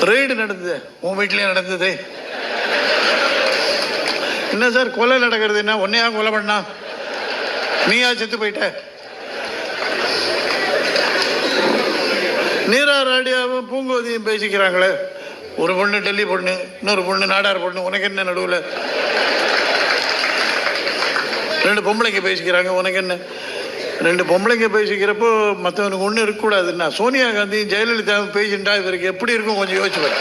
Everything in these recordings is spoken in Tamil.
ரெய்டு நடந்தது. உன் வீட்லேயே நடந்தது. என்ன சார் கொலை நடக்கிறது என்ன? உன்னையா கொலை பண்ணா? நீயா செத்து போயிட்ட? நீராராடியாவும் பூங்கோதியும் பேசிக்கிறாங்களே. ஒரு பொண்ணு டெல்லி பொண்ணு இன்னொரு பொண்ணு நாடார் பொண்ணு. உனக்கு என்ன நடுவில்? ரெண்டு பொம்பளைங்க பேசிக்கிறாங்க உனக்கு என்ன? ரெண்டு பொம்பளைங்க பேசிக்கிறப்போ மற்றவனுக்கு ஒன்றும் இருக்கக்கூடாதுன்னா. சோனியா காந்தியும் ஜெயலலிதாவும் பேசிட்டா இவருக்கு எப்படி இருக்கும் கொஞ்சம் யோசிச்சு பாரு.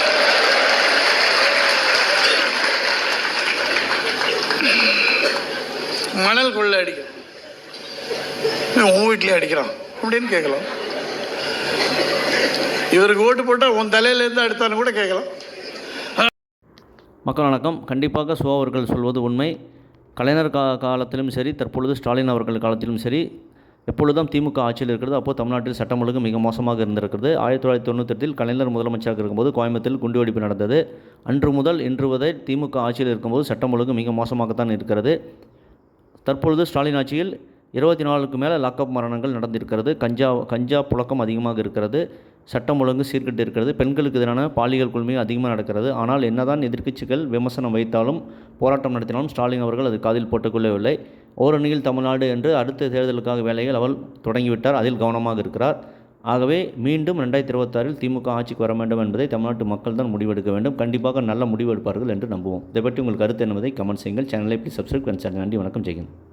மணல் கொள்ளை அடிக்கிறான். உன் வீட்லயே அடிக்கிறான். அப்படின்னு கேட்கலாம். இவருக்கு ஓட்டு போட்டால் உன் தலையிலேருந்து அடுத்தான்னு கூட கேட்கலாம். மக்கள் வணக்கம். கண்டிப்பாக சோ அவர்கள் சொல்வது உண்மை. கலைஞர் கா காலத்திலும் சரி தற்பொழுது ஸ்டாலின் அவர்கள் காலத்திலும் சரி. எப்பொழுதும் திமுக ஆட்சியில் இருக்கிறது அப்போது தமிழ்நாட்டில் சட்டம் ஒழுங்கு மிக மோசமாக இருந்திருக்கிறது. ஆயிரத்தி தொள்ளாயிரத்தி தொண்ணூத்தெட்டில் கலைஞர் முதலமைச்சராக இருக்கும்போது கோயம்புத்தூரில் குண்டுவெடிப்பு நடந்தது. அன்று முதல் இன்று வரை திமுக ஆட்சியில் இருக்கும்போது சட்டம் ஒழுங்கு மிக மோசமாகத்தான் இருக்கிறது. தற்பொழுது ஸ்டாலின் ஆட்சியில் இருபத்தி நாலுக்கு மேலே லாக்அப் மரணங்கள் நடந்திருக்கிறது. கஞ்சா கஞ்சா புழக்கம் அதிகமாக இருக்கிறது. சட்டம் ஒழுங்கு சீர்கெட்டு இருக்கிறது. பெண்களுக்கு எதிரான பாலியல் கொடுமை அதிகமாக நடக்கிறது. ஆனால் என்னதான் எதிர்க்கட்சிகள் விமர்சனம் வைத்தாலும் போராட்டம் நடத்தினாலும் ஸ்டாலின் அவர்கள் அது காதில் போட்டுக்கொள்ளவில்லை. ஓரணியில் தமிழ்நாடு என்று அடுத்த தேர்தலுக்காக வேலைகள் அவர் தொடங்கிவிட்டார். அதில் கவனமாக இருக்கிறார். ஆகவே மீண்டும் ரெண்டாயிரத்தி இருபத்தாறில் திமுக ஆட்சிக்கு வர வேண்டும் என்பதை தமிழ்நாட்டு மக்கள் தான் முடிவெடுக்க வேண்டும். கண்டிப்பாக நல்ல முடிவெடுப்பார்கள் என்று நம்புவோம். இதை பற்றி உங்கள் கருத்து என்பதை கமெண்ட் செய்யுங்கள். சேனலை இப்படி சப்ஸ்கிரைப் பண்ணி நன்றி வணக்கம். செய்யுங்கள்